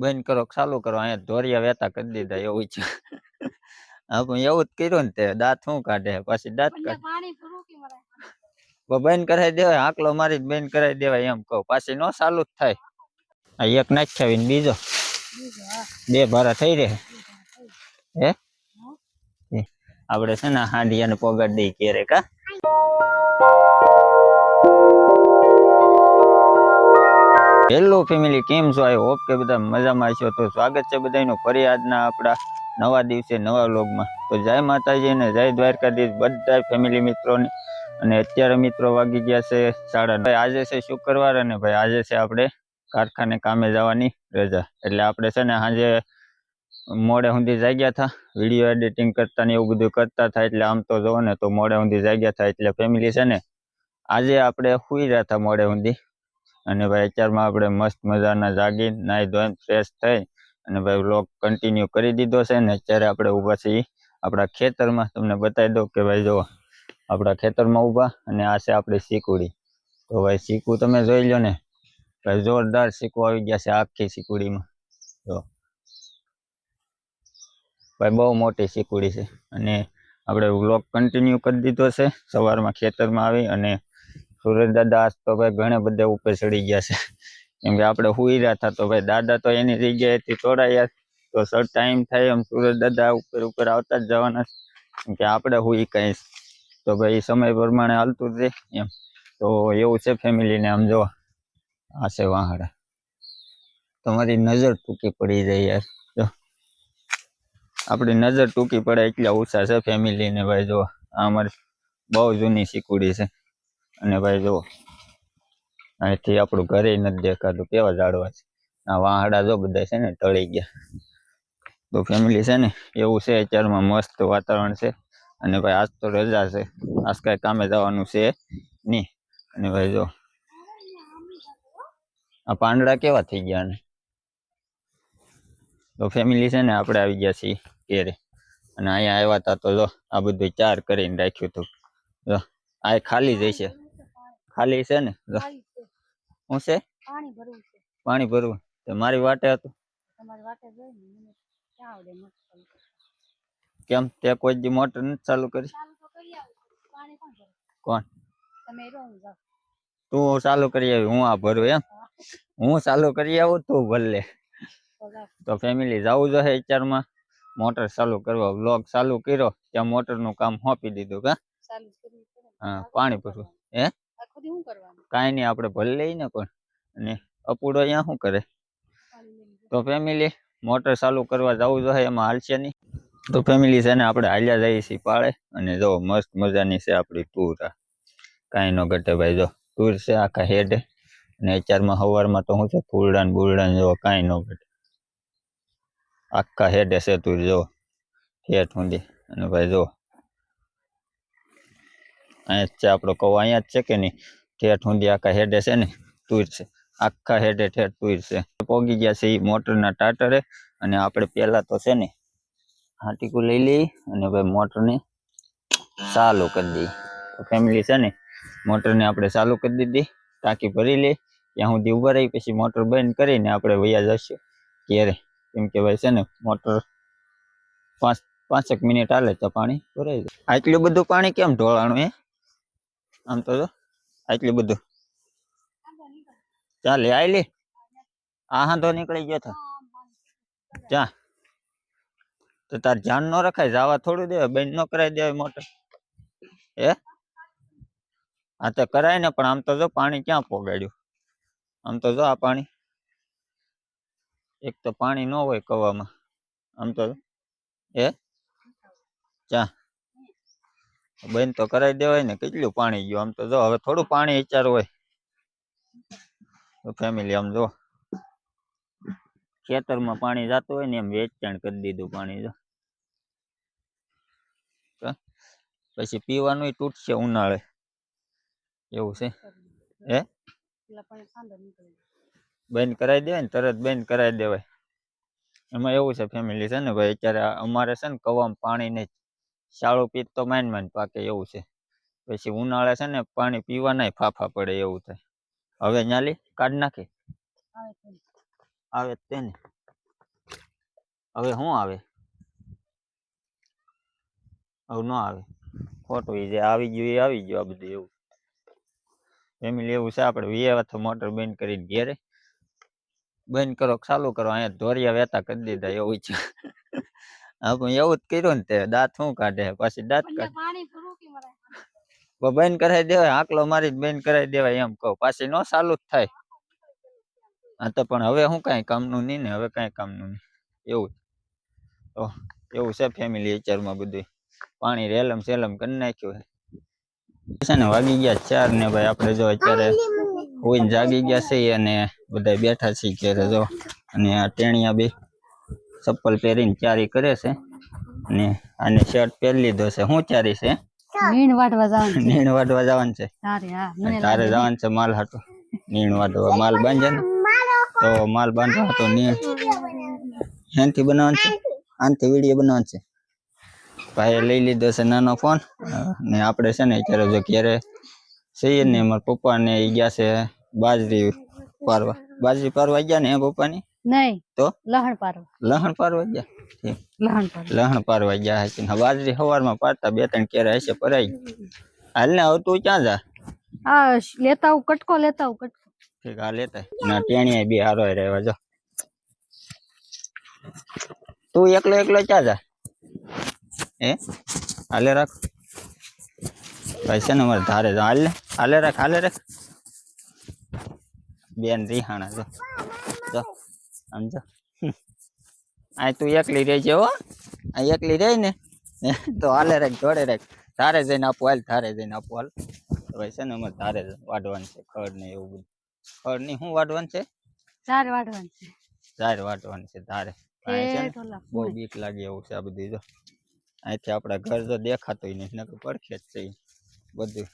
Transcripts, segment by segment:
બંધ કરો ચાલુ કરો અહીંયા ધોરિયા વેતા કરી દીધા એવું છે. હા પણ એવું જ કર્યું ને તે દાંત શું કાઢે? પછી દાંત કાઢે. બંધ કરાવી દેવાય આકલો મારી બંધ કરાવી દેવાય એમ કહું. પાછી નો ચાલુ જ થાય. આ એક નાખ્યા ને બીજો બે ભારા થઈ રહે. હે? આપણે છે ને હાંડિયાને પોગાડ દઈ ક્યારે કા? હેલો ફેમિલી કેમ છો? આઈ હોપ કે બધા મજામાં છો. તો સ્વાગત છે બધાનું ફરી આજના આપણા નવા દિવસે નવા વ્લોગમાં. તો જય માતાજી અને જય દ્વારકાધીશ બધા ફેમિલી મિત્રોને. અને અત્યારે મિત્રો વાગી ગયા છે સાડા. આજે છે શુક્રવાર અને ભાઈ, આજે છે આપણે કારખાને કામે જવાની રજા. એટલે આપણે છે ને સાંજે મોડે સુધી જાગ્યા હતા. વીડિયો એડિટિંગ કરતા ને એવું બધું કરતા હતા. એટલે આમ તો જોવો ને તો મોડે સુધી જાગ્યા હતા. એટલે ફેમિલી છે ને આજે આપણે સુઈ રહ્યા હતા મોડે સુધી. અને ભાઈ અત્યારમાં આપણે મસ્ત મજાના જાગી નાહી ધોઈને ફ્રેશ થઈ અને ભાઈ વ્લોગ કન્ટિન્યુ કરી દીધો છે ને અત્યારે આપણે ઊભા છીએ આપણા ખેતરમાં. તમને બતાવી દઉં કે ભાઈ જો આપણા ખેતરમાં ઊભા અને આ છે આપણી શીકુડી. તો ભાઈ શીકું તમે જોઈ લો ને, ભાઈ જોરદાર શીકું આવી ગયા છે આખી શીકુડીમાં. જો. ભાઈ બહુ મોટી શીકુડી છે અને આપણે વ્લોગ કન્ટિન્યુ કરી દીધો છે, સવારમાં ખેતરમાં આવી અને સુરજ દાદા આજ તો ભાઈ ઘણા બધા ઉપર ચડી ગયા છે. કેમ કે આપણે હુઈ રહ્યા હતા તો ભાઈ દાદા તો એની જગ્યાએથી તોડાયા તો સર ટાઈમ થાય એમ સુરેશ દાદા ઉપર ઉપર આવતા જ જવાના. કેમ કે આપણે હુઈ કઈ તો ભાઈ સમય પ્રમાણે હાલતું જ રહે એમ. તો એવું છે ફેમિલીને આમ જોવા. આ છે વાહડા. તમારી નજર ટૂંકી પડી જાય યાર. જો. આપણી નજર ટૂંકી પડે એટલા ઓછા છે ફેમિલીને ભાઈ જો આ અમારી બહુ જૂની શીકુડી છે. અને ભાઈ જો અહીંથી આપણું ઘરે નથી દેખાતું, કેવા ઝાડવા છે. આ વાહડા જો બધા છે ને ટળી ગયા. તો ફેમિલી છે ને, એવું છે અત્યારમાં મસ્ત વાતાવરણ છે. અને ભાઈ આજ તો રજા છે, આજ કાંઈ કામે જવાનું છે નહીં. અને ભાઈ જો આ પાંદડા કેવા થઈ ગયા ને? તો ફેમિલી છે ને આપણે આવી ગયા છીએ ઘેરે. અને અહીંયા આવ્યા હતા તો જો, આ બધું ચાર કરીને રાખ્યું હતું. જો, આ ખાલી જ છે ખાલી છે ને? હું છે? પાણી ભરવું છે. પાણી ભરવું. તો મારી વાટે હતું. તમારી વાટે જોઈ ને મને ક્યાં આવડે મોટર કેમ? તે કોઈ દી મોટર નથી ચાલુ કરી. ચાલુ તો કરી આવું પાણી કોણ ભરે? કોણ? તમે રો હું જાઉં. તું ચાલુ કરી આવી હું આ ભરું એમ. હું. ચાલુ કરી આવું તું ભલે. તો ફેમિલી જવું જોઈએ અત્યારમાં. મોટર ચાલુ કરવા બ્લોગ ચાલુ કર્યો. ત્યાં મોટરનું કામ સોંપી દીધું કા. હા, પાણી ભરવું. હે? દી શું કરવાનું? કાંઈ નહીં આપણે ભલે લઈને પણ અને અપૂડો અહીંયા શું કરે. તો ફેમિલી મોટર ચાલુ કરવા જવું જોઈએ એમાં હાલશે નહીં. તો ફેમિલી છે ને આપણે હાલ્યા જઈએ છીએ પાળે. અને જો મસ્ત મજાની છે આપણી ટૂર આ. કાંઈ ન ઘટે ભાઈ જો ટૂર છે આખા હેડે. અને અત્યારમાં સવારમાં તો શું છે ફૂલડા ને બુલડા જો કાંઈ ન ઘટે. આખા હેડે છે ટૂર જો. હેઠ સુધી અને ભાઈ જો અહીંયા જ છે, આપણો કૌ અહીંયા જ છે કે નહીં? ઠેઠ સુધી આખા હેડે છે ને ટૂર છે. આખા હેડે ઠેઠ ટૂર છે. પોગી ગયા છે એ મોટરના ટાટરે અને આપણે પહેલા તો છે ને, હાટીકું લઈ લઈ અને ભાઈ મોટરને ચાલુ કરી દઈએ. તો ફેમિલી છે ને, મોટરને આપણે ચાલુ કરી દીધી, ટાંકી ભરી લઈ. ત્યાં સુધી ઊભા રહી, પછી મોટર બંધ કરીને આપણે વયા જશું ઘેરે. કેમ કે ભાઈ છે ને, મોટર પાંચ, પાંચેક મિનિટ હાલે તો પાણી ભરાઈ જાય. આટલું બધું પાણી કેમ ઢોળાણું હે આમ તો આટલું બધું. ચાલે આયલી આ હાંધો નીકળી ગયો તો. ચા તો તાર ધ્યાન ન રખાય, જવા થોડું દે બેન ન કરાવી દેવાય મોટર હે? આ તો કરાય ને, પણ આમ તો જો પાણી ક્યાં પોગાડ્યું? આમ તો જો આ પાણી. એક તો પાણી ન હોય કવામાં. આમ તો એ હે? ચા બંધ તો કરાવી દેવાય ને, કેટલું પાણી ગયું? આમ તો જો, હવે થોડું પાણી વિચાર હોય. તો ફેમિલી આમ જો, ખેતરમાં પાણી જતું હોય ને, એમ વેચાણ કરી દીધું પાણી જો. પછી પીવાનું તૂટશે ઉનાળે. એવું છે? હે? બંધ કરાવી દેવાય ને, તરત બંધ કરાવી દેવાય. એમાં એવું છે ફેમિલી છે ને ભાઈ, અત્યારે અમારે છે ને કવામાં પાણી નહીં શાળો પીત તો માઇન માઇન પાકે એવું છે. પછી ઉનાળે છે ને પાણી પીવાનાય ફાફા પડે એવું થાય. હવે ન્યાલી કાઢ નાખી. આવે તો ને. આવે જ તે ને હવે શું આવે? હવે ન આવે. ખોટું એ જે આવી ગયું એ આવી ગયું આ બધું એવું. ફેમિલી એવું છે આપણે વીએ તો મોટર બંધ કરીને ઘેરે. બંધ કરો કે ચાલુ કરો અહીંયા ધોરિયા વેતા કરી દીધા એવું છે. આપણે એવું જ કર્યું ને તે. દાંત શું કાઢે? પછી દાંત કાઢે. પાણી ભરવું કે મારે? બ- બંધ કરાવી દેવાય આકલો મારી બંધ કરાવી દેવાય એમ કહું. પાછી નો ચાલુ જ થાય. હા તો પણ હવે હું કાંઈ કામનું નહીં ને હવે કાંઈ કામનું નહીં. એવું તો એવું છે ફેમિલી વિચારમાં બધું પાણી રેલમ સેલમ કરી નાખ્યું છે. છે ને વાગી ગયા ચાર ને ભાઈ આપણે જો અત્યારે હોય જાગી ગયા છે અને બધા બેઠા છીએ ઘેરે જો. અને આ ટેણિયા બે ચપ્પલ પહેરીને ચારી કરે છે ને આને શર્ટ પહેરી લીધો છે. શું ચારી છે? નીણ વાટવા જવાનું નીણ વાટવા જવાનું છે? તારે હા જવાનું છે માલ હાટો. નીણ વાટવા માલ બાંધે ને? તો માલ બાંધવા હતો નીણ એનાથી બનાવવાનું છે? આનથી વીડિયો બનાવવાનું છે? ભાઈએ લઈ લીધો છે નાનો ફોન. ને આપણે છે ને અત્યારે જો ક્યારે છીએ ને મારા પપ્પા ને ગયા છે બાજરી પારવા. બાજરી પારવા ગયા ને એ પપ્પાની? નહીં તો? લહણ પારવા. લહણ પારવા ગયા. લહણ પારવા. લહણ પારવા ગયા હશે ને બાજરી સવારમાં પાડતા બે ત્રણ કેરા હશે પરાઈ. હાલ ને હવે તું ક્યાં જા? આ લેતા આવું કટકો લેતા આવું કટકો. ઠીક આ લેતા. ના ટેણીએ બી હારો રહેવા જો. તું એકલો એકલો ક્યાં જા? હે? હાલે રાખ. ભાઈ છે ને અમારે ધારે જા. હાલે હાલે રાખ હાલે રાખ. બેન રીહાણા જો. જો. આમ જો આ તું એકલી રહી છે હો. આ એકલી રહી ને. તો હાલે રાખ જોડે રાખ. ધારે જઈને આપું હાલ ધારે જઈને આપું હાલ. તો ભાઈ છે ને અમારે ધારે જ વાઢવાનું છે ખડ ને એવું બધું. ખડની શું વાઢવાનું છે? ચાર વાઢવાનું છે. ધાર વાઢવાનું છે ધારે. બહુ બીક લાગે એવું છે આ બધું જો. અહીંથી આપણા ઘર તો દેખાતું નહીં નકર પડખે જ છે બધું.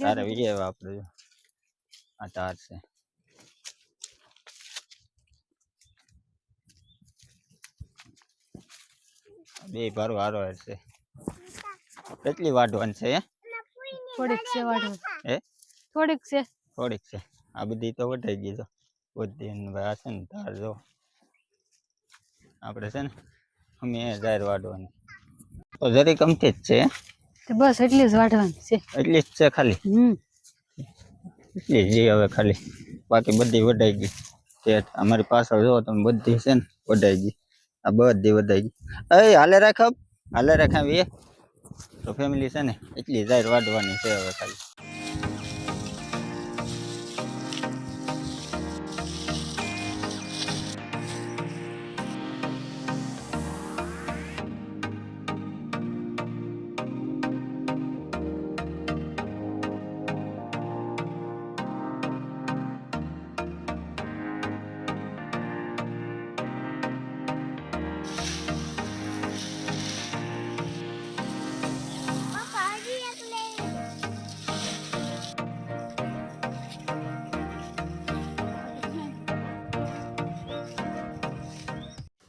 તારે. વિજય આપણે આ તાર છે. બે ભારો હારો છે કેટલી વાઢવાની છે હે? થોડીક છે વાટવાનું હે? થોડીક છે. થોડીક છે. આ બધી તો વટાઈ ગઈ તો. બધી આ છે ને તાર જો. આપણે છે ને અમે જાહેર વાઢવાની તો જરી કમથી જ છે બસ એટલી જ વાટવાની છે. એટલી જ છે ખાલી? હમ. એટલી જ હવે ખાલી. બાકી બધી વઢાઈ ગઈ. તે અમારી પાછળ જો તમે બધી છે ને વઢાઈ ગઈ. આ બધી વઢાઈ ગઈ. એ હાલે રાખ હાલે રાખ આવી એ. તો ફેમિલી છે ને, એટલી જાહેર વાઢવાની છે હવે ખાલી.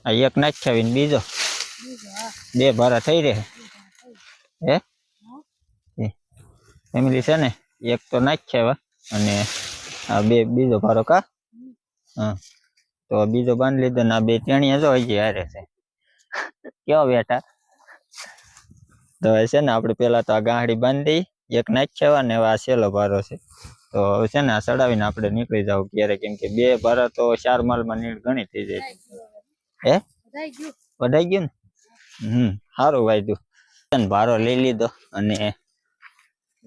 આ એક નાખ્યા બીજો. બે ભારા થઈ રહે. હે? ફેમિલી છે ને, એક તો નાખ્યા અને આ બે, બીજો ભારો કા? હા. તો બીજો બાંધી લીધો ને આ બે ત્રણીયા જો હજી હારે છે. કેવો બેટા તો હવે છે ને આપણે પેલા તો આ ગાંહડી બાંધી, એક નાખ્યા ને આ સેલો ભારો છે. તો હવે છે ને આ ચડાવીને આપણે નીકળી જાવ ક્યારે કેમ કે બે ભારા તો ચાર માલમાં નીળ ઘણી થઈ જાય. હે? વઢાઈ ગયું. ને? હમ સારું ને ભારો લઈ લીધો અને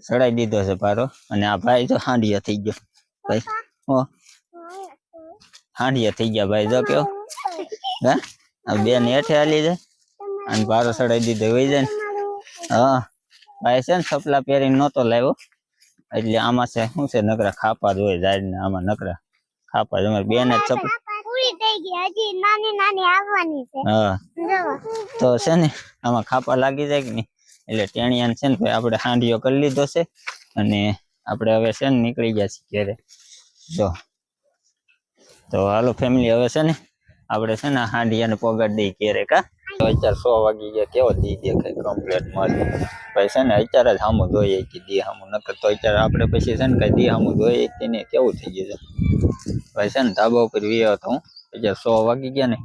ચડાઈ દીધો છે ભારો. અને આ ભાઈ જો હાંડિયા થઈ ગયો. ભાઈ હો. હાંડિયા થઈ ગયા ભાઈ જો કયો હે? બેન હેઠે હાલી જાય. અને ભારો ચડાઈ દીધો વહી જાય ને? હા. ભાઈ છે ને સપલા પહેરીને નહોતો લાવ્યો. એટલે આમાં છે શું છે નકરા ખાપા જ હોય જાય ને આમાં નકરા ખાપા જ અમારી બેન જ સપલા પૂરી થઈ ગઈ. હજી નાની નાની આવવાની છે. હા. તો છે ને આમાં ખાપા લાગી જાય કે નહીં? એટલે ટેણિયાને છે ને ભાઈ આપણે હાંડિયો કરી લીધો છે અને આપણે હવે છે ને નીકળી ગયા છીએ ઘરે. જો. તો હાલો ફેમિલી હવે છે ને આપણે છે ને હાંડિયાને પગાર દઈ ક્યારેક હા અત્યારે સો વાગી ગયા, કેવો દી દેખાય કમ્પ્લેટ મસ્ત ભાઈ છે ને, અત્યારે જ સામું જોઈએ કે દી સામું નકર તો અત્યારે આપણે પછી છે ને કઈ દી સામું જોઈએ તેને કેવું થઈ ગયું છે. ભાઈ છે ને, ધાબા ઉપર વી હતો હું. અત્યારે સો વાગી ગયા ને,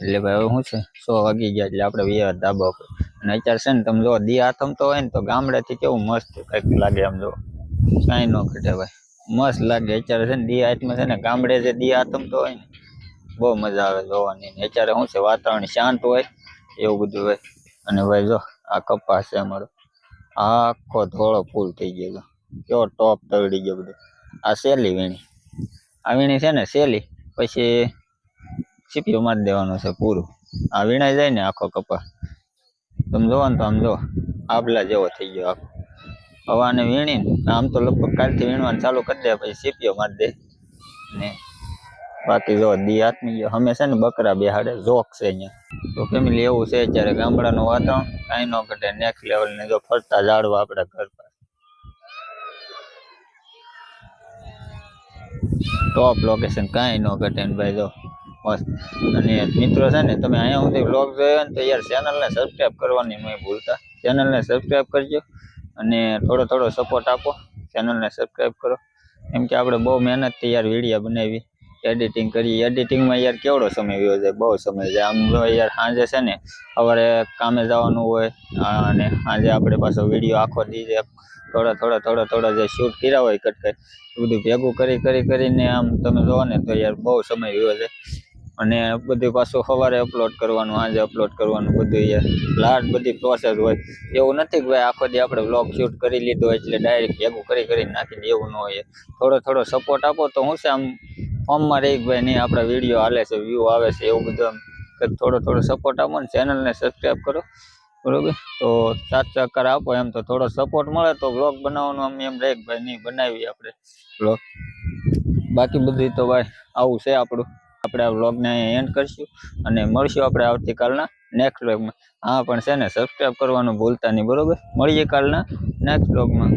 એટલે ભાઈ હવે શું છે? સો વાગી ગયા, એટલે આપણે વ્યા ધાબા ઉપર. અને અત્યારે છે ને, તમે જો દી આથમતો હોય ને, તો ગામડેથી કેવું મસ્ત કંઈક લાગે આમ જો કાંઈ ન ઘટે ભાઈ. મસ્ત લાગે. અત્યારે છે ને, દી હાથમાં છે ને, ગામડે જે દી આથમતો હોય ને, બહુ મજા આવે જોવાની. અત્યારે શું છે, વાતાવરણ શાંત હોય. એવું બધું હોય. અને ભાઈ જો, આ કપાસ છે અમારો. આખો ધોળો ફૂલ થઈ ગયો છે. કેવો ટોપ તળી ગયો બધો. આ શેલી વીણી. આ વીણી છે ને શેલી, પછી સીપીઓ મારી દેવાનું છે પૂરું. આ વીણાઈ જાય ને આખો કપા તમે જોવો ને તો આમ જો આબલા જેવો થઈ ગયો આખો. હવે આને વીણીને, આમ તો લગભગ કાલથી વીણવાનું ચાલુ કરી દે, પછી સીપીઓ મારી દે. ને બાકી જો દી આત્મી ગયો. અમે છે ને બકરા બેહાડે, જોક છે અહીંયા. તો ફેમિલી એવું છે? અત્યારે ગામડાનું વાતાવરણ કાંઈ ન ઘટે. નેક્સ્ટ લેવલ ને જો ફરતા ઝાડવા આપણા ઘર પાસે. ટોપ લોકેશન કાંઈ ન ઘટે ને ભાઈ જો. મસ્ત. અને મિત્રો છે ને, તમે અહીંયા સુધી વ્લોગ જોયો ને તો યાર ચેનલને સબસ્ક્રાઈબ કરવાની નહીં ભૂલતા. ચેનલને સબસ્ક્રાઈબ કરજો અને થોડો થોડો સપોર્ટ આપો. ચેનલને સબસ્ક્રાઈબ કરો. કેમ કે આપણે બહુ મહેનતથી યાર વીડિયો બનાવી. એડિટિંગ કરી એડિટિંગમાં યાર કેવડો સમય ગયો છે? બહુ સમય છે. આમ જો યાર સાંજે છે ને, સવારે કામે જવાનું હોય, અને સાંજે આપણે પાછો વીડિયો આખો દી જે થોડા થોડા થોડા થોડા જે શૂટ કર્યા હોય કટકટ એ બધું ભેગું કરી કરી, કરીને આમ તમે જુઓ ને, તો યાર બહુ સમય ગયો છે. અને બધું પાછું સવારે અપલોડ કરવાનું, સાંજે અપલોડ કરવાનું, બધું યાર લાટ બધી પ્રોસેસ હોય. એવું નથી કે ભાઈ આખો દી આપણે વ્લોગ શૂટ કરી લીધો એટલે ડાયરેક્ટ ભેગું કરી કરીને નાખી દે એવું ન હોય. થોડો થોડો સપોર્ટ આપો તો હું છે આમ ફોર્મમાં રહી ભાઈ નહીં આપણા વીડિયો હાલે છે વ્યૂ આવે છે, એવું બધું એમ થોડો થોડો સપોર્ટ આપો ને ચેનલને સબસ્ક્રાઈબ કરો, બરોબર? તો સાત ચક્કર આપો એમ તો થોડો સપોર્ટ મળે તો વ્લોગ બનાવવાનું આમ એમ રહે ભાઈ નહીં બનાવીએ આપણે બ્લોગ બાકી બધી તો ભાઈ આવું છે આપણું. આપણે આ વ્લોગને એન્ડ કરીશું અને મળશું આપણે આવતીકાલના નેક્સ્ટ વ્લોગમાં હા, પણ છે ને સબસ્ક્રાઈબ કરવાનું ભૂલતા નહીં, બરોબર? મળીએ કાલના નેક્સ્ટ વ્લોગમાં